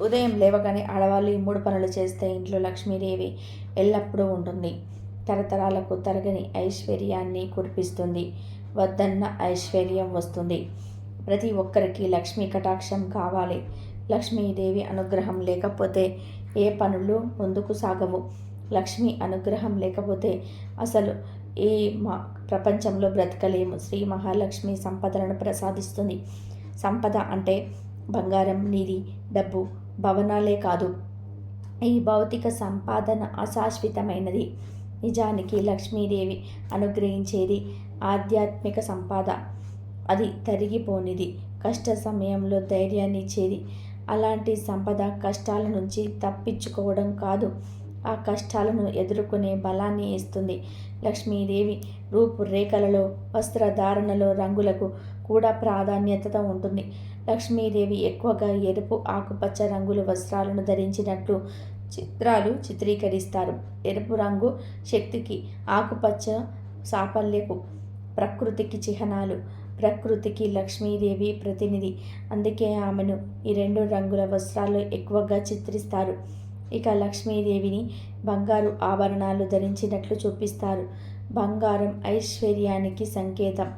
ఉదయం లేవగానే ఆడవాళ్ళు ఈ మూడు పనులు చేస్తే ఇంట్లో లక్ష్మీదేవి ఎల్లప్పుడూ ఉంటుంది. తరతరాలకు తరగని ఐశ్వర్యాన్ని కురిపిస్తుంది. వద్దన్న ఐశ్వర్యం వస్తుంది. ప్రతి ఒక్కరికి లక్ష్మీ కటాక్షం కావాలి. లక్ష్మీదేవి అనుగ్రహం లేకపోతే ఏ పనులు ముందుకు సాగవు. లక్ష్మీ అనుగ్రహం లేకపోతే అసలు ఈ మా ప్రపంచంలో బ్రతకలేము. శ్రీ మహాలక్ష్మి సంపదలను ప్రసాదిస్తుంది. సంపద అంటే బంగారం నీది డబ్బు భవనాలే కాదు. ఈ భౌతిక సంపాదన అశాశ్వతమైనది. నిజానికి లక్ష్మీదేవి అనుగ్రహించేది ఆధ్యాత్మిక సంపద. అది తరిగిపోనిది. కష్ట సమయంలో ధైర్యాన్ని ఇచ్చేది అలాంటి సంపద కష్టాల నుంచి తప్పించుకోవడం కాదు. ఆ కష్టాలను ఎదుర్కొనే బలాన్ని ఇస్తుంది. లక్ష్మీదేవి రూపురేఖలలో వస్త్రధారణలో రంగులకు కూడా ప్రాధాన్యత ఉంటుంది. లక్ష్మీదేవి ఎక్కువగా ఎరుపు ఆకుపచ్చ రంగుల వస్త్రాలను ధరించినట్లు చిత్రాలు చిత్రీకరిస్తారు. ఎరుపు రంగు శక్తికి ఆకుపచ్చ సాఫల్యకు ప్రకృతికి చిహ్నాలు. ప్రకృతికి లక్ష్మీదేవి ప్రతినిధి. అందుకే ఆమెను ఈ రెండు రంగుల వస్త్రాలు ఎక్కువగా చిత్రిస్తారు. ఇక లక్ష్మీదేవిని బంగారు ఆభరణాలు ధరించినట్లు చూపిస్తారు. బంగారం ఐశ్వర్యానికి సంకేతం.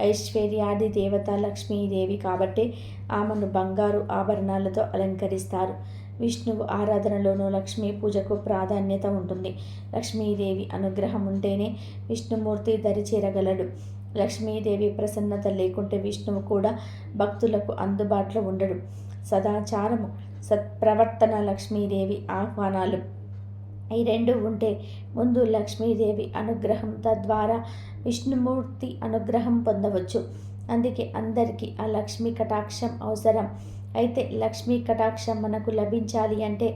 ఐశ్వర్యాది దేవత లక్ష్మీదేవి కాబట్టి ఆమెను బంగారు ఆభరణాలతో అలంకరిస్తారు. విష్ణువు ఆరాధనలోనూ లక్ష్మీ పూజకు ప్రాధాన్యత ఉంటుంది. లక్ష్మీదేవి అనుగ్రహం ఉంటేనే విష్ణుమూర్తి దరిచేరగలడు లక్ష్మీదేవి ప్రసన్నత లేకుంటే విష్ణువు కూడా భక్తులకు అందుబాటులో ఉండడు. సదాచారము. సత్ప్రవర్తన లక్ష్మీదేవి ఆహ్వానాలు. ఈ రెండు ఉంటే ముందు లక్ష్మీదేవి అనుగ్రహం తద్వారా విష్ణుమూర్తి అనుగ్రహం పొందవచ్చు. అందుకే అందరికీ ఆ లక్ష్మీ కటాక్షం అవసరం. అయితే లక్ష్మీ కటాక్షం మనకు లభించాలి అంటే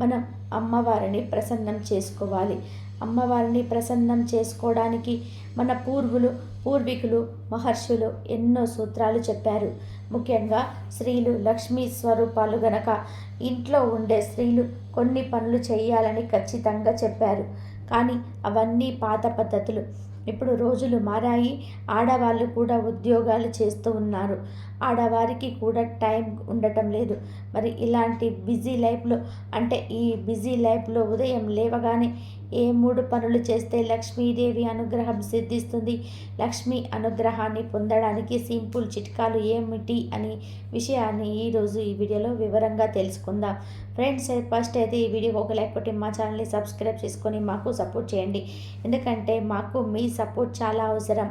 మనం అమ్మవారిని ప్రసన్నం చేసుకోవాలి. అమ్మవారిని ప్రసన్నం చేసుకోవడానికి మన పూర్వులు పూర్వీకులు మహర్షులు ఎన్నో సూత్రాలు చెప్పారు. ముఖ్యంగా స్త్రీలు లక్ష్మీ స్వరూపాలు గనక ఇంట్లో ఉండే స్త్రీలు కొన్ని పనులు చేయాలని ఖచ్చితంగా చెప్పారు. కానీ అవన్నీ పాత పద్ధతులు. ఇప్పుడు రోజులు మారాయి. ఆడవాళ్ళు కూడా ఉద్యోగాలు చేస్తూ ఉన్నారు. ఆడవారికి కూడా టైం ఉండటం లేదు. మరి ఇలాంటి బిజీ లైఫ్లో అంటే ఈ బిజీ లైఫ్లో ఉదయం లేవగానే ఏ మూడు పనులు చేస్తే లక్ష్మీదేవి అనుగ్రహం సిద్ధిస్తుంది? లక్ష్మీ అనుగ్రహాన్ని పొందడానికి సింపుల్ చిట్కాలు ఏమిటి అని విషయాన్ని ఈరోజు ఈ వీడియోలో వివరంగా తెలుసుకుందాం. ఫ్రెండ్స్ ఫస్ట్ అయితే ఈ వీడియో ఒక లేకపోతే మా ఛానల్ని సబ్స్క్రైబ్ చేసుకొని మాకు సపోర్ట్ చేయండి. ఎందుకంటే మాకు మీ సపోర్ట్ చాలా అవసరం.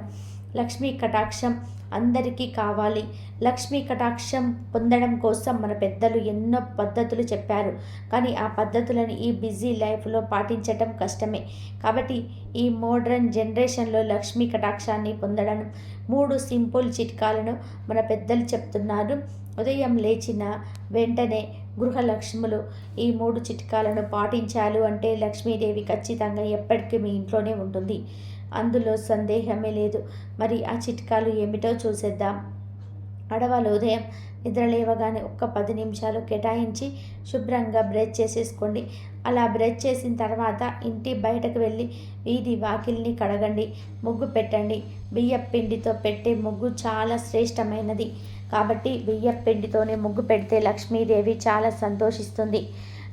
లక్ష్మీ కటాక్షం అందరికీ కావాలి. లక్ష్మీ కటాక్షం పొందడం కోసం మన పెద్దలు ఎన్నో పద్ధతులు చెప్పారు. కానీ ఆ పద్ధతులను ఈ బిజీ లైఫ్లో పాటించటం కష్టమే. కాబట్టి ఈ మోడ్రన్ జనరేషన్లో లక్ష్మీ కటాక్షాన్ని పొందడం మూడు సింపుల్ చిట్కాలను మన పెద్దలు చెప్తున్నారు. ఉదయం లేచిన వెంటనే గృహలక్ష్ములు ఈ మూడు చిట్కాలను పాటించాలు అంటే లక్ష్మీదేవి ఖచ్చితంగా ఎప్పటికీ మీ ఇంట్లోనే ఉంటుంది. అందులో సందేహమే లేదు. మరి ఆ చిట్కాలు ఏమిటో చూసేద్దాం. ఆడవాళ్ళు ఉదయం నిద్ర లేవగానే ఒక్క పది నిమిషాలు కేటాయించి శుభ్రంగా బ్రష్ చేసేసుకోండి. అలా బ్రష్ చేసిన తర్వాత ఇంటి బయటకు వెళ్ళి వీధి వాకిల్ని కడగండి ముగ్గు పెట్టండి. బియ్యపిండితో పెట్టే ముగ్గు చాలా శ్రేష్టమైనది. కాబట్టి బియ్యపిండితోనే ముగ్గు పెడితే లక్ష్మీదేవి చాలా సంతోషిస్తుంది.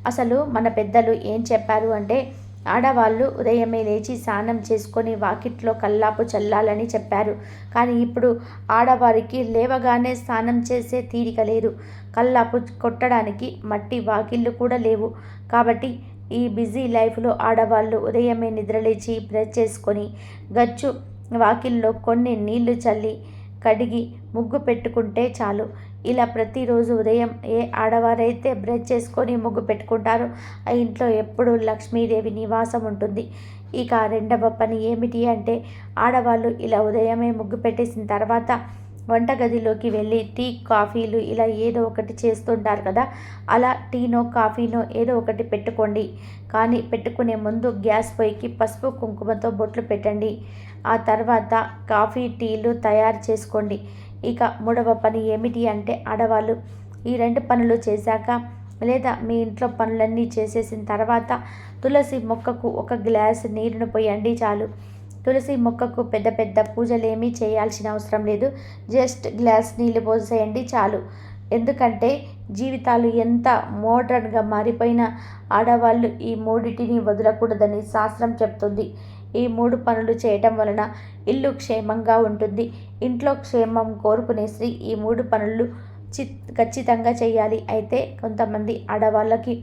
అసలు మన పెద్దలు ఏం చెప్పారు అంటే ఆడవాళ్ళు ఉదయమే లేచి స్నానం చేసుకొని వాకిట్లో కల్లాపు చల్లాలని చెప్పారు. కానీ ఇప్పుడు ఆడవారికి లేవగానే స్నానం చేసే తీరిక లేదు. కల్లాపు కొట్టడానికి మట్టి వాకిళ్ళు కూడా లేవు. కాబట్టి ఈ బిజీ లైఫ్లో ఆడవాళ్ళు ఉదయమే నిద్రలేచి బ్రష్ చేసుకొని గచ్చు వాకిల్లో కొన్ని నీళ్ళు చల్లి కడిగి ముగ్గు పెట్టుకుంటే చాలు. ఇలా ప్రతిరోజు ఉదయం ఏ ఆడవారైతే బ్రష్ చేసుకొని ముగ్గు పెట్టుకుంటారో ఆ ఇంట్లో ఎప్పుడూ లక్ష్మీదేవి నివాసం ఉంటుంది. ఇక రెండవ పని ఏమిటి అంటే ఆడవాళ్ళు ఇలా ఉదయమే ముగ్గు పెట్టేసిన తర్వాత వంటగదిలోకి వెళ్ళి టీ కాఫీలు ఇలా ఏదో ఒకటి చేస్తుంటారు కదా అలా టీనో కాఫీనో ఏదో ఒకటి పెట్టుకోండి. కానీ పెట్టుకునే ముందు గ్యాస్ పొయ్యికి పసుపు కుంకుమతో బొట్లు పెట్టండి. ఆ తర్వాత కాఫీ టీలు తయారు చేసుకోండి. ఇక మూడవ పని ఏమిటి అంటే ఆడవాళ్ళు ఈ రెండు పనులు చేశాక లేదా మీ ఇంట్లో పనులన్నీ చేసేసిన తర్వాత తులసి మొక్కకు ఒక గ్లాస్ నీరును పోయండి చాలు. తులసి మొక్కకు పెద్ద పెద్ద పూజలు చేయాల్సిన అవసరం లేదు. జస్ట్ గ్లాస్ నీళ్ళు పోసేయండి చాలు. ఎందుకంటే జీవితాలు ఎంత మోడ్రన్గా మారిపోయినా ఆడవాళ్ళు ఈ మూడిటిని వదలకూడదని శాస్త్రం చెప్తుంది. ఈ మూడు పనులు చేయటం వలన ఇల్లు క్షేమంగా ఉంటుంది. ఇంట్లో క్షేమం కోరుకునే స్త్రీ ఈ మూడు పనులు చి ఖచ్చితంగా చేయాలి. అయితే కొంతమంది ఆడవాళ్ళకి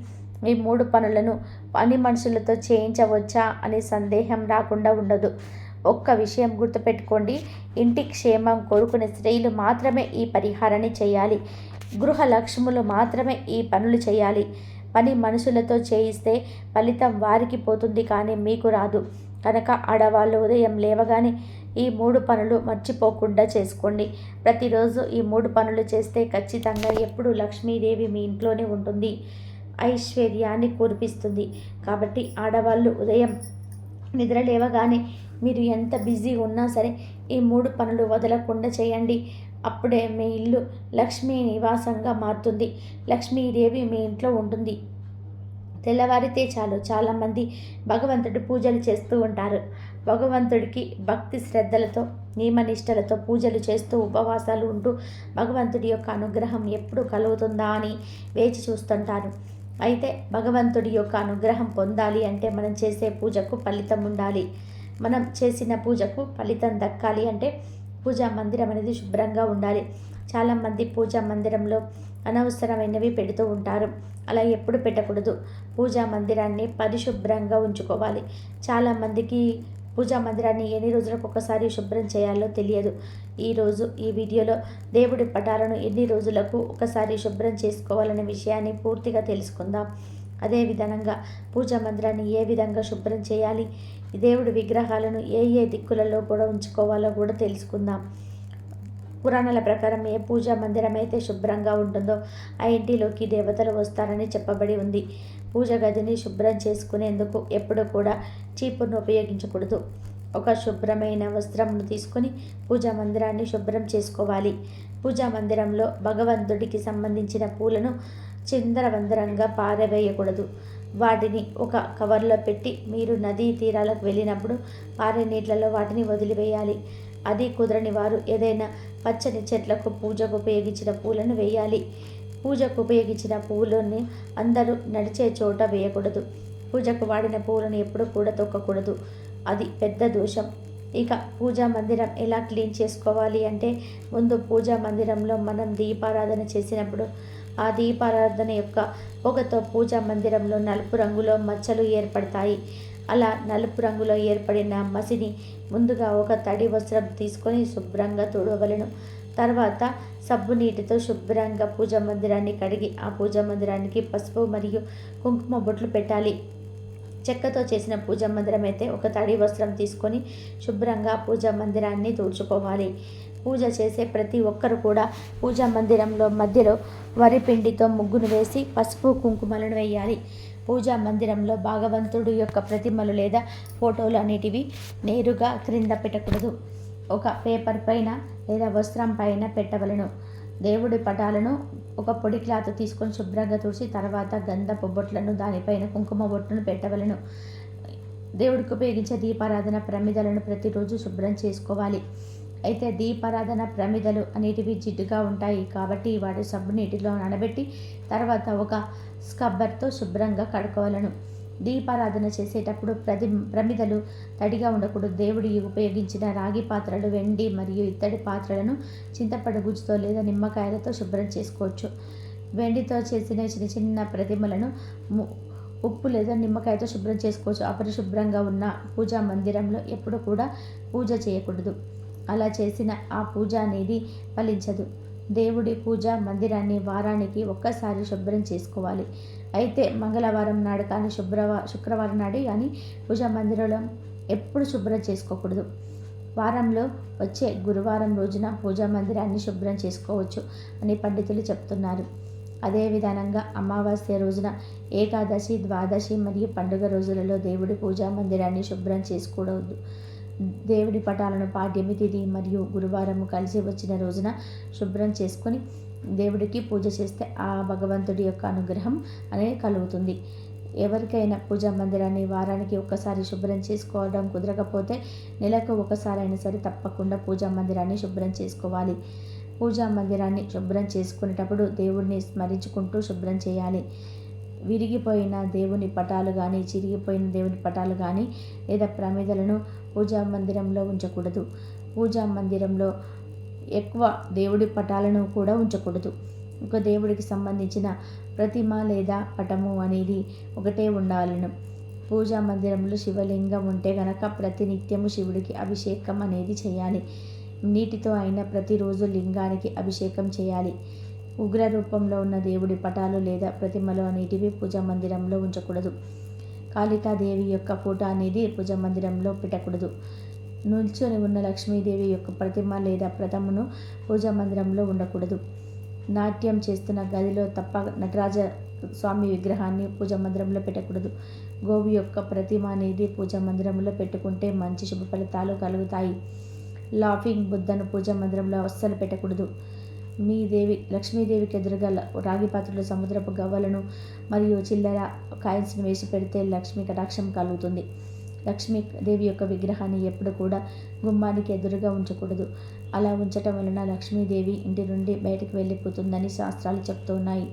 ఈ మూడు పనులను పని మనుషులతో చేయించవచ్చా అనే సందేహం రాకుండా ఉండదు. ఒక్క విషయం గుర్తుపెట్టుకోండి. ఇంటి క్షేమం కోరుకునే స్త్రీలు మాత్రమే ఈ పరిహారాన్ని చేయాలి. గృహ లక్ష్ములు మాత్రమే ఈ పనులు చేయాలి. పని మనుషులతో చేయిస్తే ఫలితం వారికి పోతుంది కానీ మీకు రాదు. కనుక ఆడవాళ్ళు ఉదయం లేవగానే ఈ మూడు పనులు మర్చిపోకుండా చేసుకోండి. ప్రతిరోజు ఈ మూడు పనులు చేస్తే ఖచ్చితంగా ఎప్పుడు లక్ష్మీదేవి మీ ఇంట్లోనే ఉంటుంది. ఐశ్వర్యాన్ని కురిపిస్తుంది. కాబట్టి ఆడవాళ్ళు ఉదయం నిద్ర లేవగానే మీరు ఎంత బిజీ ఉన్నా సరే ఈ మూడు పనులు వదలకుండా చేయండి. అప్పుడే మీ ఇల్లు లక్ష్మీ నివాసంగా మారుతుంది. లక్ష్మీదేవి మీ ఇంట్లో ఉంటుంది. తెల్లవారితే చాలు. చాలామంది భగవంతుడు పూజలు చేస్తూ ఉంటారు. భగవంతుడికి భక్తి శ్రద్ధలతో నియమనిష్టలతో పూజలు చేస్తూ ఉపవాసాలు ఉంటూ భగవంతుడి యొక్క అనుగ్రహం ఎప్పుడు కలుగుతుందా అని వేచి చూస్తుంటారు. అయితే భగవంతుడి యొక్క అనుగ్రహం పొందాలి అంటే మనం చేసే పూజకు ఫలితం ఉండాలి. మనం చేసిన పూజకు ఫలితం దక్కాలి అంటే పూజా మందిరం అనేది శుభ్రంగా ఉండాలి. చాలామంది పూజా మందిరంలో అనవసరమైనవి పెడుతూ ఉంటారు. అలా ఎప్పుడు పెట్టకూడదు. పూజా మందిరాన్ని పరిశుభ్రంగా ఉంచుకోవాలి. చాలామందికి పూజా మందిరాన్ని ఎన్ని రోజులకు ఒకసారి శుభ్రం చేయాలో తెలియదు. ఈరోజు ఈ వీడియోలో దేవుడి పటాలను ఎన్ని రోజులకు ఒకసారి శుభ్రం చేసుకోవాలనే విషయాన్ని పూర్తిగా తెలుసుకుందాం. అదే విధంగా పూజా మందిరాన్ని ఏ విధంగా శుభ్రం చేయాలి? దేవుడి విగ్రహాలను ఏ ఏ దిక్కులలో కూడా ఉంచుకోవాలో కూడా తెలుసుకుందాం. పురాణాల ప్రకారం ఏ పూజా మందిరం అయితే శుభ్రంగా ఉంటుందో ఆ ఇంటిలోకి దేవతలు వస్తారని చెప్పబడి ఉంది. పూజ గదిని శుభ్రం చేసుకునేందుకు ఎప్పుడు కూడా చీపురును ఉపయోగించకూడదు. ఒక శుభ్రమైన వస్త్రంను తీసుకొని పూజా మందిరాన్ని శుభ్రం చేసుకోవాలి. పూజా మందిరంలో భగవంతుడికి సంబంధించిన పూలను చిందరవందరంగా పారవేయకూడదు. వాటిని ఒక కవర్లో పెట్టి మీరు నదీ తీరాలకు వెళ్ళినప్పుడు పారే నీళ్ళలో వాటిని వదిలివేయాలి. అది కుదరని వారు ఏదైనా పచ్చని చెట్లకు పూజకు ఉపయోగించిన పూలను వేయాలి. పూజకు ఉపయోగించిన పూలని అందరూ నడిచే చోట వేయకూడదు. పూజకు వాడిన పూలను ఎప్పుడు కూడా తొక్కకూడదు. అది పెద్ద దోషం. ఇక పూజా మందిరం ఎలా క్లీన్ చేసుకోవాలి అంటే ముందు పూజా మందిరంలో మనం దీపారాధన చేసినప్పుడు ఆ దీపారాధన యొక్క పొగతో పూజా మందిరంలో నలుపు రంగులో మచ్చలు ఏర్పడతాయి. అలా నలుపు రంగులో ఏర్పడిన మసిని ముందుగా ఒక తడి వస్త్రం తీసుకొని శుభ్రంగా తుడవలను. తర్వాత సబ్బు నీటితో శుభ్రంగా పూజా మందిరాన్ని కడిగి ఆ పూజా మందిరానికి పసుపు మరియు కుంకుమ బొట్లు పెట్టాలి. చెక్కతో చేసిన పూజా మందిరం అయితే ఒక తడి వస్త్రం తీసుకొని శుభ్రంగా పూజా మందిరాన్ని తుడుచుకోవాలి. పూజ చేసే ప్రతి ఒక్కరు కూడా పూజా మందిరంలో మధ్యలో వరి పిండితో ముగ్గును వేసి పసుపు కుంకుమలను వేయాలి. పూజా మందిరంలో భాగవంతుడు యొక్క ప్రతిమలు లేదా ఫోటోలు అనేటివి నేరుగా క్రింద పెట్టకూడదు. ఒక పేపర్ పైన లేదా వస్త్రం పైన పెట్టవలను. దేవుడి పటాలను ఒక పొడి క్లాత్ తీసుకొని శుభ్రంగా తుడిచి తర్వాత గంధపు బొట్లను దానిపైన కుంకుమ బొట్టును పెట్టవలను. దేవుడికి ఉపయోగించే దీపారాధన ప్రమిదలను ప్రతిరోజు శుభ్రం చేసుకోవాలి. అయితే దీపారాధన ప్రమిదలు అనేటివి జిడ్డుగా ఉంటాయి కాబట్టి వాటి సబ్బు నీటిలో నానబెట్టి తర్వాత ఒక స్కబ్బర్తో శుభ్రంగా కడుకోవాలను దీపారాధన చేసేటప్పుడు ప్రతి ప్రమిదలు తడిగా ఉండకూడదు. దేవుడి ఉపయోగించిన రాగి పాత్రలు వెండి మరియు ఇత్తడి పాత్రలను చింతపండు గుజ్జుతో లేదా నిమ్మకాయలతో శుభ్రం చేసుకోవచ్చు. వెండితో చేసిన చిన్న చిన్న ప్రతిమలను ఉప్పు లేదా నిమ్మకాయతో శుభ్రం చేసుకోవచ్చు. అపరిశుభ్రంగా ఉన్న పూజా మందిరంలో ఎప్పుడు కూడా పూజ చేయకూడదు. అలా చేసిన ఆ పూజ అనేది ఫలించదు. దేవుడి పూజ మందిరాన్ని వారానికి ఒక్కసారి శుభ్రం చేసుకోవాలి. అయితే మంగళవారం నాడు కానీ శుభ్రవా శుక్రవారం నాడు కానీ పూజా మందిరంలో ఎప్పుడు శుభ్రం చేసుకోకూడదు. వారంలో వచ్చే గురువారం రోజున పూజా మందిరాన్ని శుభ్రం చేసుకోవచ్చు అని పండితులు చెప్తున్నారు. అదే విధానంగా అమావాస్య రోజున ఏకాదశి ద్వాదశి మరియు పండుగ రోజులలో దేవుడి పూజా మందిరాన్ని శుభ్రం చేసుకోవద్దు దేవుడి పటాలను పాడ్యమి తిథి మరియు గురువారం కలిసి వచ్చిన రోజున శుభ్రం చేసుకొని దేవుడికి పూజ చేస్తే ఆ భగవంతుడి యొక్క అనుగ్రహం అనేది కలుగుతుంది. ఎవరికైనా పూజా మందిరాన్ని వారానికి ఒక్కసారి శుభ్రం చేసుకోవడం కుదరకపోతే నెలకు ఒకసారి అయినా సరే తప్పకుండా పూజా మందిరాన్ని శుభ్రం చేసుకోవాలి. పూజా మందిరాన్ని శుభ్రం చేసుకునేటప్పుడు దేవుడిని స్మరించుకుంటూ శుభ్రం చేయాలి. విరిగిపోయిన దేవుని పటాలు కానీ చిరిగిపోయిన దేవుని పటాలు కానీ లేదా ప్రమిదలను పూజా మందిరంలో ఉంచకూడదు. పూజా మందిరంలో ఎక్కువ దేవుడి పటాలను కూడా ఉంచకూడదు. ఒక దేవుడికి సంబంధించిన ప్రతిమ లేదా పటము అనేది ఒకటే ఉండాలను. పూజా మందిరంలో శివలింగం ఉంటే గనక ప్రతినిత్యము శివుడికి అభిషేకం అనేది చేయాలి. నీటితో అయిన ప్రతిరోజు లింగానికి అభిషేకం చేయాలి. ఉగ్ర రూపంలో ఉన్న దేవుడి పటాలు లేదా ప్రతిమలు అనేటివి పూజా మందిరంలో ఉంచకూడదు. కాళికాదేవి యొక్క ఫోటో అనేది పూజ మందిరంలో పెట్టకూడదు. నిల్చొని ఉన్న లక్ష్మీదేవి యొక్క ప్రతిమ లేదా ప్రథమును పూజా మందిరంలో ఉండకూడదు. నాట్యం చేస్తున్న గదిలో తప్ప నటరాజ స్వామి విగ్రహాన్ని పూజా మందిరంలో పెట్టకూడదు. గోవి యొక్క ప్రతిమ అనేది పూజా మందిరంలో పెట్టుకుంటే మంచి శుభ ఫలితాలు కలుగుతాయి. లాఫింగ్ బుద్ధను పూజా మందిరంలో అస్సలు పెట్టకూడదు. మీ దేవి లక్ష్మీదేవికి ఎదురుగా రాగి పాత్రలో సముద్రపు గవ్వలను మరియు చిల్లర కాయిన్స్ని వేసి పెడితే లక్ష్మీ కటాక్షం కలుగుతుంది. లక్ష్మీదేవి యొక్క విగ్రహాన్ని ఎప్పుడు కూడా గుమ్మానికి ఎదురుగా ఉంచకూడదు. అలా ఉంచటం వలన లక్ష్మీదేవి ఇంటి నుండి బయటకు వెళ్ళిపోతుందని శాస్త్రాలు చెప్తున్నాయి.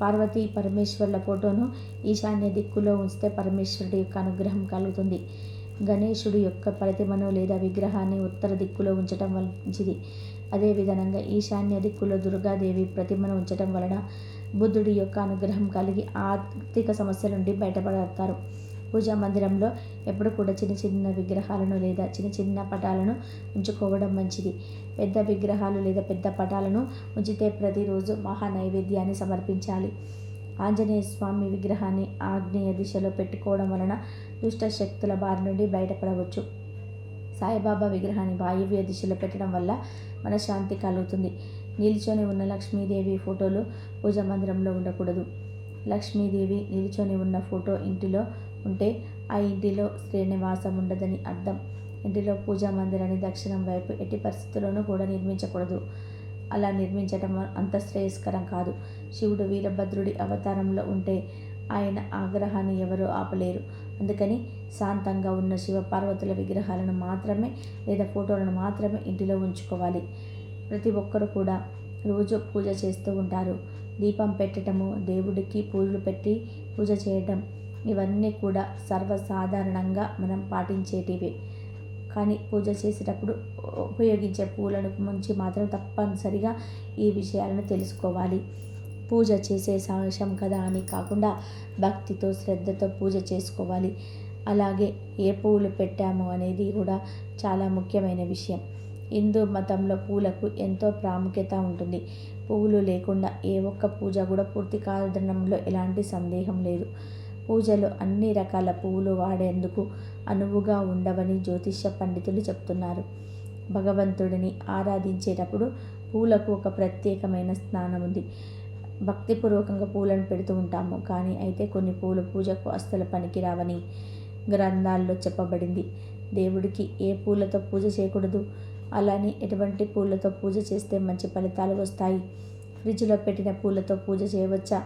పార్వతీ పరమేశ్వర్ల ఫోటోను ఈశాన్య దిక్కులో ఉంచితే పరమేశ్వరుడి యొక్క అనుగ్రహం కలుగుతుంది. గణేశుడి యొక్క ప్రతిమను లేదా విగ్రహాన్ని ఉత్తర దిక్కులో ఉంచటం మంచిది. అదేవిధంగా ఈశాన్య దిక్కులో దుర్గాదేవి ప్రతిమను ఉంచటం వలన బుద్ధుడి యొక్క అనుగ్రహం కలిగి ఆర్థిక సమస్యల నుండి బయటపడతారు. పూజా మందిరంలో ఎప్పుడు కూడా చిన్న చిన్న విగ్రహాలను లేదా చిన్న చిన్న పటాలను ఉంచుకోవడం మంచిది. పెద్ద విగ్రహాలు లేదా పెద్ద పటాలను ఉంచితే ప్రతిరోజు మహా నైవేద్యాన్ని సమర్పించాలి. ఆంజనేయ స్వామి విగ్రహాన్ని ఆగ్నేయ దిశలో పెట్టుకోవడం వలన దుష్ట శక్తుల బారి నుండి బయటపడవచ్చు. సాయిబాబా విగ్రహాన్ని వాయువ్య దిశలో పెట్టడం వల్ల మనశ్శాంతి కలుగుతుంది. నిల్చొని ఉన్న లక్ష్మీదేవి ఫోటోలు పూజా మందిరంలో ఉండకూడదు. లక్ష్మీదేవి నిల్చొని ఉన్న ఫోటో ఇంటిలో ఉంటే ఆ ఇంటిలో శ్రీనివాసం ఉండదని అర్థం. ఇంటిలో పూజా మందిరాన్ని దక్షిణం వైపు ఎట్టి పరిస్థితుల్లోనూ కూడా నిర్మించకూడదు. అలా నిర్మించడం అంత శ్రేయస్కరం కాదు. శివుడు వీరభద్రుడి అవతారంలో ఉంటే ఆయన ఆగ్రహాన్ని ఎవరూ ఆపలేరు. అందుకని శాంతంగా ఉన్న శివ పార్వతుల విగ్రహాలను మాత్రమే లేదా ఫోటోలను మాత్రమే ఇంటిలో ఉంచుకోవాలి. ప్రతి ఒక్కరు కూడా రోజు పూజ చేస్తూ ఉంటారు. దీపం పెట్టడము దేవుడికి పూజలు పెట్టి పూజ చేయడం ఇవన్నీ కూడా సర్వసాధారణంగా మనం పాటించేటివి. కానీ పూజ చేసేటప్పుడు ఉపయోగించే పూలను ముంచి మాత్రం తప్పనిసరిగా ఈ విషయాలను తెలుసుకోవాలి. పూజ చేసే సాహసం కదా అని కాకుండా భక్తితో శ్రద్ధతో పూజ చేసుకోవాలి. అలాగే ఏ పువ్వులు పెట్టాము అనేది కూడా చాలా ముఖ్యమైన విషయం. హిందూ మతంలో పూలకు ఎంతో ప్రాముఖ్యత ఉంటుంది. పువ్వులు లేకుండా ఏ ఒక్క పూజ కూడా పూర్తి కాదనంలో ఎలాంటి సందేహం లేదు. పూజలో అన్ని రకాల పువ్వులు వాడేందుకు అనువుగా ఉండవని జ్యోతిష్య పండితులు చెప్తున్నారు. భగవంతుడిని ఆరాధించేటప్పుడు పూలకు ఒక ప్రత్యేకమైన స్నానం ఉంది. భక్తిపూర్వకంగా పూలను పెడుతూ ఉంటాము. కానీ అయితే కొన్ని పూలు పూజకు అస్సలు పనికిరావని గ్రంథాల్లో చెప్పబడింది. దేవుడికి ఏ పూలతో పూజ చేయకూడదు. అలానే ఎటువంటి పూలతో పూజ చేస్తే మంచి ఫలితాలు వస్తాయి. ఫ్రిడ్జ్లో పెట్టిన పూలతో పూజ చేయవచ్చా?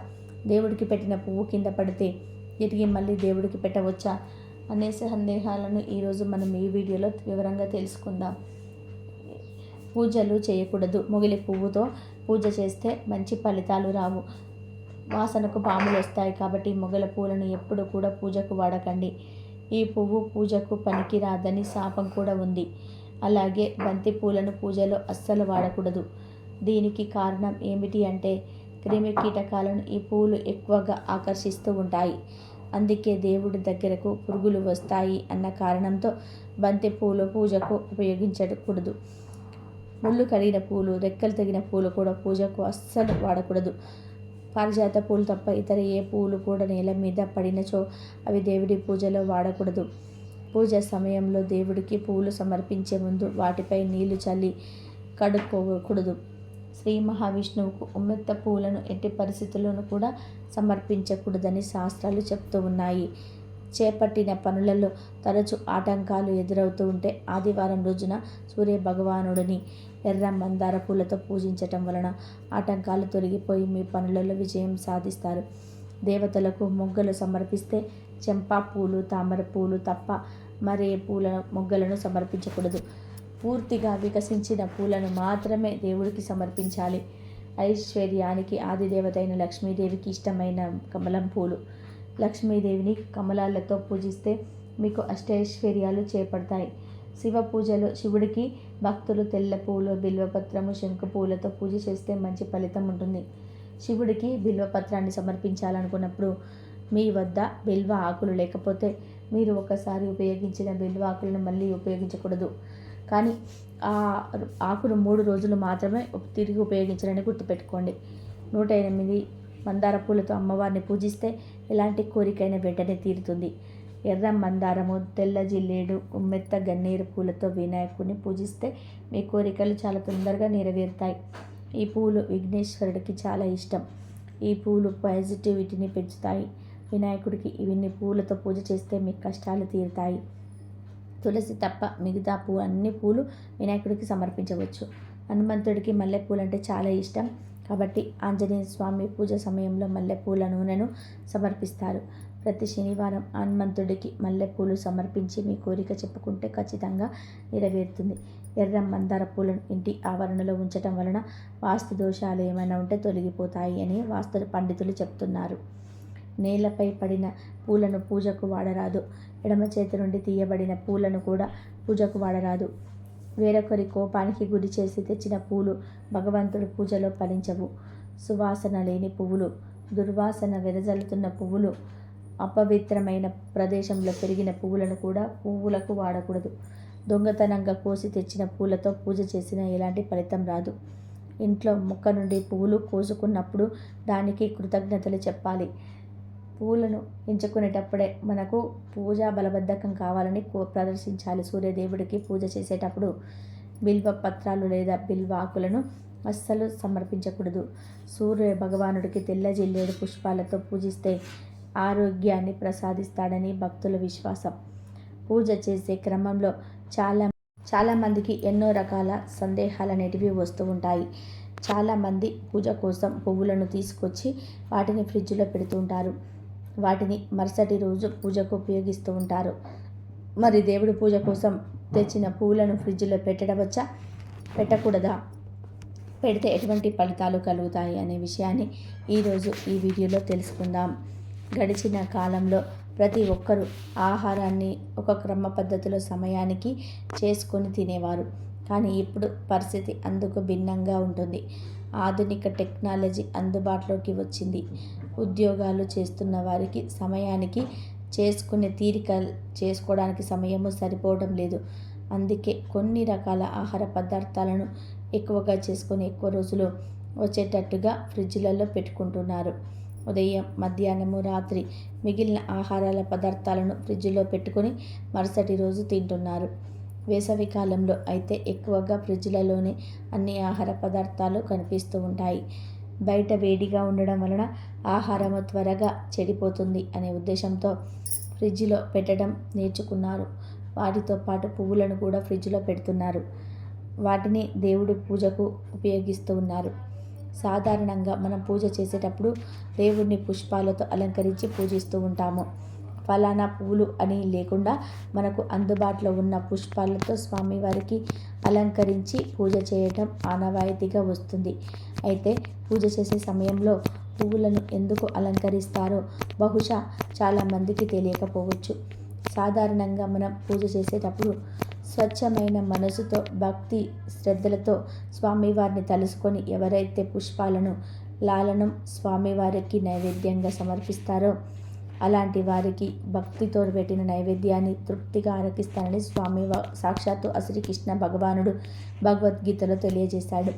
దేవుడికి పెట్టిన పువ్వు కింద పడితే తిరిగి మళ్ళీ దేవుడికి పెట్టవచ్చా? అనే సందేహాలను ఈరోజు మనం ఈ వీడియోలో వివరంగా తెలుసుకుందాం. పూజలు చేయకూడదు. మొగిలి పువ్వుతో పూజ చేస్తే మంచి ఫలితాలు రావు. వాసనకు పాములు వస్తాయి కాబట్టి మొగల పూలను ఎప్పుడు కూడా పూజకు వాడకండి. ఈ పువ్వు పూజకు పనికిరాదని శాపం కూడా ఉంది. అలాగే బంతి పూలను పూజలో అస్సలు వాడకూడదు. దీనికి కారణం ఏమిటి అంటే క్రిమి కీటకాలను ఈ పూలు ఎక్కువగా ఆకర్షిస్తూ ఉంటాయి. అందుకే దేవుడి దగ్గరకు పురుగులు వస్తాయి అన్న కారణంతో బంతి పూలు పూజకు ఉపయోగించకూడదు. ముళ్ళు కలిగిన పూలు రెక్కలు తగిన పూలు కూడా పూజకు అస్సలు వాడకూడదు. పారిజాత పూలు తప్ప ఇతర ఏ పూలు కూడా నేల మీద పడినచో అవి దేవుడి పూజలో వాడకూడదు. పూజ సమయంలో దేవుడికి పూలు సమర్పించే ముందు వాటిపై నీళ్ళు చల్లి కడుక్కోకూడదు. శ్రీ మహావిష్ణువుకు ఉమ్మెత్త పూలను ఎట్టి పరిస్థితుల్లోనూ కూడా సమర్పించకూడదని శాస్త్రాలు చెప్తూ ఉన్నాయి. చేపట్టిన పనులలో తరచు ఆటంకాలు ఎదురవుతూ ఉంటే ఆదివారం రోజున సూర్య భగవానుడిని ఎర్ర మందార పూలతో పూజించటం వలన ఆటంకాలు తొలగిపోయి మీ పనులలో విజయం సాధిస్తారు. దేవతలకు మొగ్గలు సమర్పిస్తే చెంపా పూలు తామర పూలు తప్ప మరే పూల మొగ్గలను సమర్పించకూడదు. పూర్తిగా వికసించిన పూలను మాత్రమే దేవుడికి సమర్పించాలి. ఐశ్వర్యానికి ఆదిదేవత అయిన లక్ష్మీదేవికి ఇష్టమైన కమలం పూలు. లక్ష్మీదేవిని కమలాలతో పూజిస్తే మీకు అష్టైశ్వర్యాలు చేపడతాయి. శివ పూజలో శివుడికి భక్తులు తెల్ల పూలు బిల్వపత్రము శంకు పూలతో పూజ చేస్తే మంచి ఫలితం ఉంటుంది. శివుడికి బిల్వపత్రాన్ని సమర్పించాలనుకున్నప్పుడు మీ వద్ద బిల్వ ఆకులు లేకపోతే మీరు ఒకసారి ఉపయోగించిన బిల్వ ఆకులను మళ్ళీ ఉపయోగించకూడదు. కానీ ఆ ఆకును మూడు రోజులు మాత్రమే తిరిగి ఉపయోగించాలని గుర్తుపెట్టుకోండి. నూట ఎనిమిది మందార పూలతో అమ్మవారిని పూజిస్తే ఎలాంటి కోరికైనా వెంటనే తీరుతుంది. ఎర్ర మందారము తెల్ల జిల్లేడు ఉమ్మెత్త గన్నేరు పూలతో వినాయకుడిని పూజిస్తే మీ కోరికలు చాలా తొందరగా నెరవేరుతాయి. ఈ పూలు విఘ్నేశ్వరుడికి చాలా ఇష్టం. ఈ పూలు పాజిటివిటీని పెంచుతాయి. వినాయకుడికి ఇవన్నీ పూలతో పూజ చేస్తే మీ కష్టాలు తీరుతాయి. తులసి తప్ప మిగతా పూ అన్ని పూలు వినాయకుడికి సమర్పించవచ్చు. హనుమంతుడికి మల్లెపూలు అంటే చాలా ఇష్టం. కాబట్టి ఆంజనేయ స్వామి పూజ సమయంలో మల్లెపూల నూనెను సమర్పిస్తారు. ప్రతి శనివారం హనుమంతుడికి మల్లెపూలు సమర్పించి మీ కోరిక చెప్పుకుంటే ఖచ్చితంగా నెరవేరుతుంది. ఎర్ర మందార పూలను ఇంటి ఆవరణలో ఉంచటం వలన వాస్తు దోషాలు ఏమైనా ఉంటే తొలగిపోతాయి అని వాస్తు పండితులు చెప్తున్నారు. నేలపై పడిన పూలను పూజకు వాడరాదు. ఎడమ చేతి నుండి తీయబడిన పూలను కూడా పూజకు వాడరాదు. వేరొకరి కోపానికి గురి చేసి తెచ్చిన పూలు భగవంతుడి పూజలో ఫలించవు. సువాసన లేని పువ్వులు దుర్వాసన వెదజల్లుతున్న పువ్వులు అపవిత్రమైన ప్రదేశంలో పెరిగిన పువ్వులను కూడా పువ్వులకు వాడకూడదు. దొంగతనంగా కోసి తెచ్చిన పూలతో పూజ చేసిన ఎలాంటి ఫలితం రాదు. ఇంట్లో మొక్క నుండి పువ్వులు కోసుకున్నప్పుడు దానికి కృతజ్ఞతలు చెప్పాలి. పూలను ఎంచుకునేటప్పుడే మనకు పూజా బలబద్ధకం కావాలని ప్రదర్శించాలి. సూర్యదేవుడికి పూజ చేసేటప్పుడు బిల్వ పత్రాలు లేదా బిల్వాకులను అస్సలు సమర్పించకూడదు. సూర్య భగవానుడికి తెల్ల జిల్లేడు పుష్పాలతో పూజిస్తే ఆరోగ్యాన్ని ప్రసాదిస్తాడని భక్తుల విశ్వాసం. పూజ చేసే క్రమంలో చాలా చాలామందికి ఎన్నో రకాల సందేహాలు అనేటివి వస్తూ ఉంటాయి. చాలామంది పూజ కోసం పువ్వులను తీసుకొచ్చి వాటిని ఫ్రిడ్జ్లో పెడుతుంటారు వాటిని మరుసటి రోజు పూజకు ఉపయోగిస్తూ ఉంటారు. మరి దేవుడి పూజ కోసం తెచ్చిన పువ్వులను ఫ్రిడ్జ్లో పెట్టడవచ్చా? పెట్టకూడదా? పెడితే ఎటువంటి ఫలితాలు కలుగుతాయి అనే విషయాన్ని ఈరోజు ఈ వీడియోలో తెలుసుకుందాం. గడిచిన కాలంలో ప్రతి ఒక్కరూ ఆహారాన్ని ఒక క్రమ పద్ధతిలో సమయానికి చేసుకొని తినేవారు. కానీ ఇప్పుడు పరిస్థితి అందుకు భిన్నంగా ఉంటుంది. ఆధునిక టెక్నాలజీ అందుబాటులోకి వచ్చింది. ఉద్యోగాలు చేస్తున్న వారికి సమయానికి చేసుకునే తీరిక చేసుకోవడానికి సమయము సరిపోవడం లేదు. అందుకే కొన్ని రకాల ఆహార పదార్థాలను ఎక్కువగా చేసుకొని ఎక్కువ రోజులు వచ్చేటట్టుగా ఫ్రిడ్జ్లలో పెట్టుకుంటున్నారు. ఉదయం మధ్యాహ్నము రాత్రి మిగిలిన ఆహారాల పదార్థాలను ఫ్రిడ్జ్లో పెట్టుకొని మరుసటి రోజు తింటున్నారు. వేసవి కాలంలో అయితే ఎక్కువగా ఫ్రిడ్జ్లలోనే అన్ని ఆహార పదార్థాలు కనిపిస్తూ ఉంటాయి. బయట వేడిగా ఉండడం వలన ఆహారము త్వరగా చెడిపోతుంది అనే ఉద్దేశంతో ఫ్రిడ్జ్లో పెట్టడం నేర్చుకున్నారు. వాటితో పాటు పువ్వులను కూడా ఫ్రిడ్జ్లో పెడుతున్నారు. వాటిని దేవుడి పూజకు ఉపయోగిస్తూ ఉన్నారు. సాధారణంగా మనం పూజ చేసేటప్పుడు దేవుడిని పుష్పాలతో అలంకరించి పూజిస్తూ ఉంటాము. ఫలానా పువ్వులు అని లేకుండా మనకు అందుబాటులో ఉన్న పుష్పాలతో స్వామివారికి అలంకరించి పూజ చేయటం ఆనవాయితీగా వస్తుంది. అయితే పూజ చేసే సమయంలో పువ్వులను ఎందుకు అలంకరిస్తారో బహుశా చాలామందికి తెలియకపోవచ్చు. సాధారణంగా మనం పూజ చేసేటప్పుడు స్వచ్ఛమైన మనసుతో భక్తి శ్రద్ధలతో స్వామివారిని తలుసుకొని ఎవరైతే పుష్పాలను లాలనం స్వామివారికి నైవేద్యంగా సమర్పిస్తారో అలాంటి వారికి భక్తితో పెట్టిన నైవేద్యాన్ని తృప్తిగా ఆరకిస్తానని స్వామి సాక్షాత్తు శ్రీకృష్ణ భగవానుడు భగవద్గీతలో తెలియజేశాడు.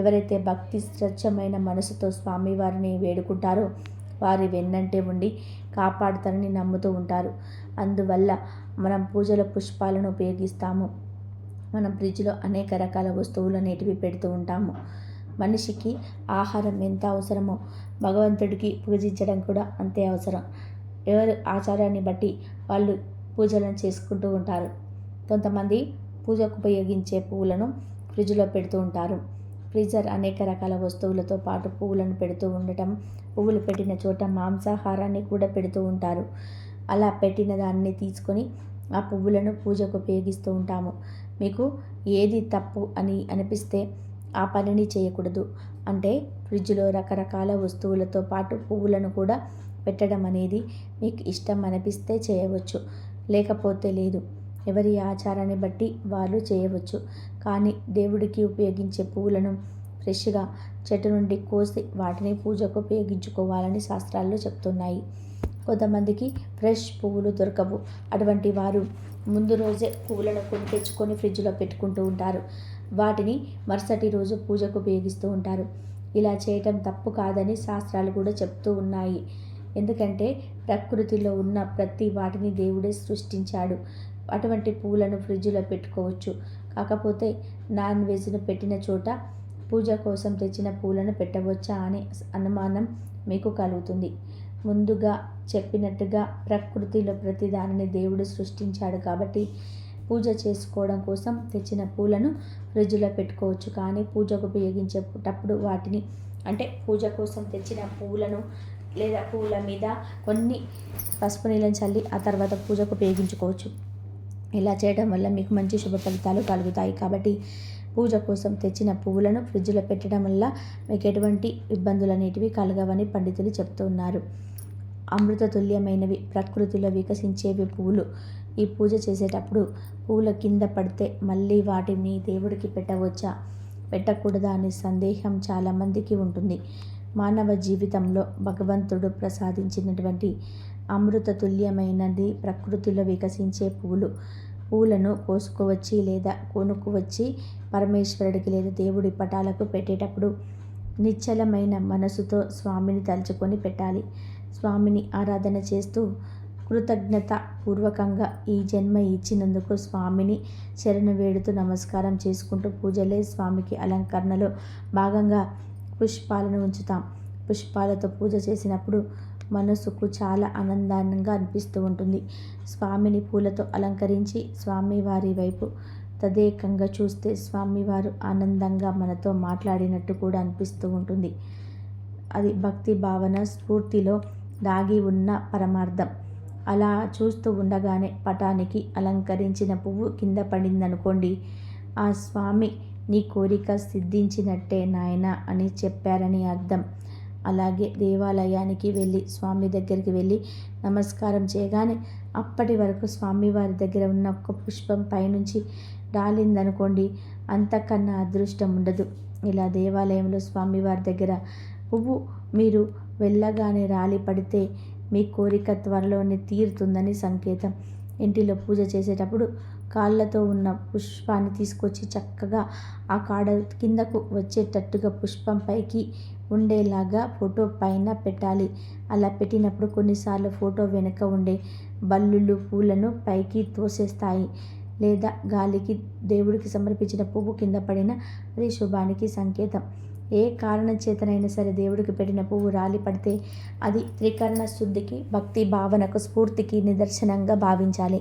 ఎవరైతే భక్తి స్వచ్ఛమైన మనసుతో స్వామివారిని వేడుకుంటారో వారి వెన్నంటే ఉండి కాపాడుతారని నమ్ముతూ ఉంటారు. అందువల్ల మనం పూజల పుష్పాలను ఉపయోగిస్తాము. మనం ఫ్రిడ్జ్లో అనేక రకాల వస్తువులు అనేటివి పెడుతూ ఉంటాము. మనిషికి ఆహారం ఎంత అవసరమో భగవంతుడికి పూజించడం కూడా అంతే అవసరం. ఎవరు ఆచారాన్ని బట్టి వాళ్ళు పూజలను చేసుకుంటూ ఉంటారు. కొంతమంది పూజకు ఉపయోగించే పువ్వులను ఫ్రిడ్జ్లో పెడుతూ ఉంటారు. ఫ్రీజర్ అనేక రకాల వస్తువులతో పాటు పువ్వులను పెడుతూ ఉండటం పువ్వులు పెట్టిన చోట మాంసాహారాన్ని కూడా పెడుతూ ఉంటారు. అలా పెట్టిన దాన్ని తీసుకొని ఆ పువ్వులను పూజకు ఉపయోగిస్తూ ఉంటాము. మీకు ఏది తప్పు అని అనిపిస్తే ఆ పనిని చేయకూడదు. అంటే ఫ్రిడ్జ్లో రకరకాల వస్తువులతో పాటు పువ్వులను కూడా పెట్టడం అనేది మీకు ఇష్టం అనిపిస్తే చేయవచ్చు. లేకపోతే లేదు. ఎవరి ఆచారాన్ని బట్టి వాళ్ళు చేయవచ్చు. కానీ దేవుడికి ఉపయోగించే పువ్వులను ఫ్రెష్గా చెట్టు నుండి కోసి వాటిని పూజకు ఉపయోగించుకోవాలని శాస్త్రాల్లో చెప్తున్నాయి. కొంతమందికి ఫ్రెష్ పువ్వులు దొరకవు. అటువంటి వారు ముందు రోజే పువ్వులను కొని తెచ్చుకొని ఫ్రిడ్జ్లో పెట్టుకుంటూ ఉంటారు. వాటిని మరుసటి రోజు పూజకు ఉపయోగిస్తూ ఉంటారు. ఇలా చేయటం తప్పు కాదని శాస్త్రాలు కూడా చెప్తూ ఉన్నాయి. ఎందుకంటే ప్రకృతిలో ఉన్న ప్రతి వాటిని దేవుడే సృష్టించాడు. అటువంటి పూలను ఫ్రిడ్జ్లో పెట్టుకోవచ్చు. కాకపోతే నాన్ వెజ్ను పెట్టిన చోట పూజ కోసం తెచ్చిన పూలను పెట్టవచ్చా అనే అనుమానం మీకు కలుగుతుంది. ముందుగా చెప్పినట్టుగా ప్రకృతిలో ప్రతి దానిని దేవుడు సృష్టించాడు కాబట్టి పూజ చేసుకోవడం కోసం తెచ్చిన పూలను ఫ్రిడ్జ్లో పెట్టుకోవచ్చు. కానీ పూజకు ఉపయోగించేటప్పుడు వాటిని అంటే పూజ కోసం తెచ్చిన పూలను లేదా పూల మీద కొన్ని పసుపు నీళ్ళని చల్లి ఆ తర్వాత పూజకు ఉపయోగించుకోవచ్చు. ఇలా చేయడం వల్ల మీకు మంచి శుభ ఫలితాలు కలుగుతాయి. కాబట్టి పూజ కోసం తెచ్చిన పువ్వులను ఫ్రిడ్జ్లో పెట్టడం వల్ల మీకు ఎటువంటి ఇబ్బందులు అనేటివి కలగవని పండితులు చెప్తున్నారు అమృత తుల్యమైనవి ప్రకృతిలో వికసించేవి పువ్వులు ఈ పూజ చేసేటప్పుడు పువ్వుల కింద పడితే మళ్ళీ వాటిని దేవుడికి పెట్టవచ్చా? పెట్టకూడదా అనే సందేహం చాలామందికి ఉంటుంది. మానవ జీవితంలో భగవంతుడు ప్రసాదించినటువంటి అమృత తుల్యమైనది ప్రకృతిలో వికసించే పువ్వులు పూలను కోసుకోవచ్చి లేదా కొనుక్కువచ్చి పరమేశ్వరుడికి లేదా దేవుడి పటాలకు పెట్టేటప్పుడు నిశ్చలమైన మనసుతో స్వామిని తలుచుకొని పెట్టాలి. స్వామిని ఆరాధన చేస్తూ కృతజ్ఞత పూర్వకంగా ఈ జన్మ ఇచ్చినందుకు స్వామిని శరణు వేడుతూ నమస్కారం చేసుకుంటూ పూజలే స్వామికి అలంకరణలో భాగంగా పుష్పాలను ఉంచుతాం. పుష్పాలతో పూజ చేసినప్పుడు మనసుకు చాలా ఆనందంగా అనిపిస్తూ ఉంటుంది. స్వామిని పూలతో అలంకరించి స్వామివారి వైపు తదేకంగా చూస్తే స్వామివారు ఆనందంగా మనతో మాట్లాడినట్టు కూడా అనిపిస్తూ ఉంటుంది. అది భక్తి భావన స్ఫూర్తిలో దాగి ఉన్న పరమార్థం. అలా చూస్తూ ఉండగానే పటానికి అలంకరించిన పువ్వు కింద పడిందనుకోండి. ఆ స్వామి నీ కోరిక సిద్ధించినట్టే నాయన అని చెప్పారని అర్థం. అలాగే దేవాలయానికి వెళ్ళి స్వామి దగ్గరికి వెళ్ళి నమస్కారం చేయగానే అప్పటి వరకు స్వామివారి దగ్గర ఉన్న ఒక పుష్పం పైనుంచి రాలిందనుకోండి అంతకన్నా అదృష్టం ఉండదు. ఇలా దేవాలయంలో స్వామివారి దగ్గర పువ్వు మీరు వెళ్ళగానే రాలి పడితే మీ కోరిక త్వరలోనే తీరుతుందని సంకేతం. ఇంటిలో పూజ చేసేటప్పుడు కాళ్ళతో ఉన్న పుష్పాన్ని తీసుకొచ్చి చక్కగా ఆ కాడ కిందకు వచ్చేటట్టుగా పుష్పం పైకి ఉండేలాగా ఫోటో పైన పెట్టాలి. అలా పెట్టినప్పుడు కొన్నిసార్లు ఫోటో వెనుక ఉండే బల్లులు పూలను పైకి తోసేస్తాయి. లేదా గాలికి దేవుడికి సమర్పించిన పువ్వు కింద పడిన అది శుభానికి సంకేతం. ఏ కారణం చేతనైనా సరే దేవుడికి పెట్టిన పువ్వు రాలి పడితే అది త్రికరణ శుద్ధికి భక్తి భావనకు స్ఫూర్తికి నిదర్శనంగా భావించాలి.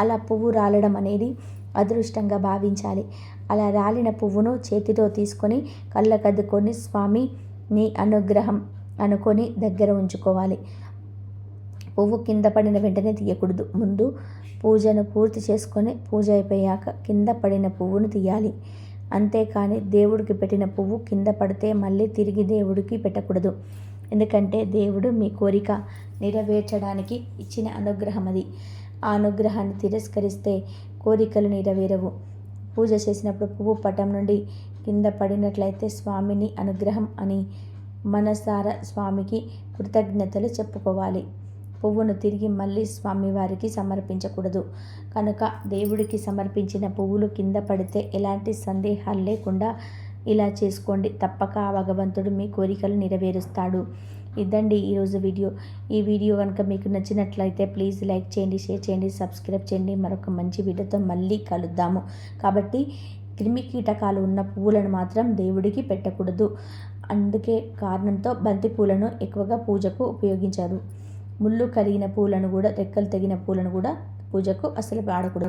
అలా పువ్వు రాలడం అనేది అదృష్టంగా భావించాలి. అలా రాలిన పువ్వును చేతితో తీసుకొని కళ్ళకద్దుకొని స్వామి నీ అనుగ్రహం అనుకొని దగ్గర ఉంచుకోవాలి. పువ్వు కింద పడిన వెంటనే తీయకూడదు. ముందు పూజను పూర్తి చేసుకొని పూజ అయిపోయాక కింద పడిన పువ్వును తీయాలి. అంతేకాని దేవుడికి పెట్టిన పువ్వు కింద పడితే మళ్ళీ తిరిగి దేవుడికి పెట్టకూడదు. ఎందుకంటే దేవుడు మీ కోరిక నెరవేర్చడానికి ఇచ్చిన అనుగ్రహం అది. ఆ అనుగ్రహాన్ని తిరస్కరిస్తే కోరికలు నెరవేరవు. పూజ చేసినప్పుడు పువ్వు పటం నుండి కింద పడినట్లయితే స్వామిని అనుగ్రహం అని మనసార స్వామికి కృతజ్ఞతలు చెప్పుకోవాలి. పువ్వును తిరిగి మళ్ళీ స్వామివారికి సమర్పించకూడదు. కనుక దేవుడికి సమర్పించిన పువ్వులు కింద పడితే ఎలాంటి సందేహాలు లేకుండా ఇలా చేసుకోండి. తప్పక ఆ భగవంతుడు మీ కోరికలు నెరవేరుస్తాడు. ఇదండి ఈరోజు వీడియో. ఈ వీడియో కనుక మీకు నచ్చినట్లయితే ప్లీజ్ లైక్ చేయండి షేర్ చేయండి సబ్స్క్రైబ్ చేయండి. మరొక మంచి వీడియోతో మళ్ళీ కలుద్దాము. కాబట్టి క్రిమి కీటకాలు ఉన్న పువ్వులను మాత్రం దేవుడికి పెట్టకూడదు. అందుకే కారణంతో బంతి పూలను ఎక్కువగా పూజకు ఉపయోగించారు. ముళ్ళు కలిగిన పూలను కూడా రెక్కలు తెగిన పూలను కూడా పూజకు అసలు వాడకూడదు.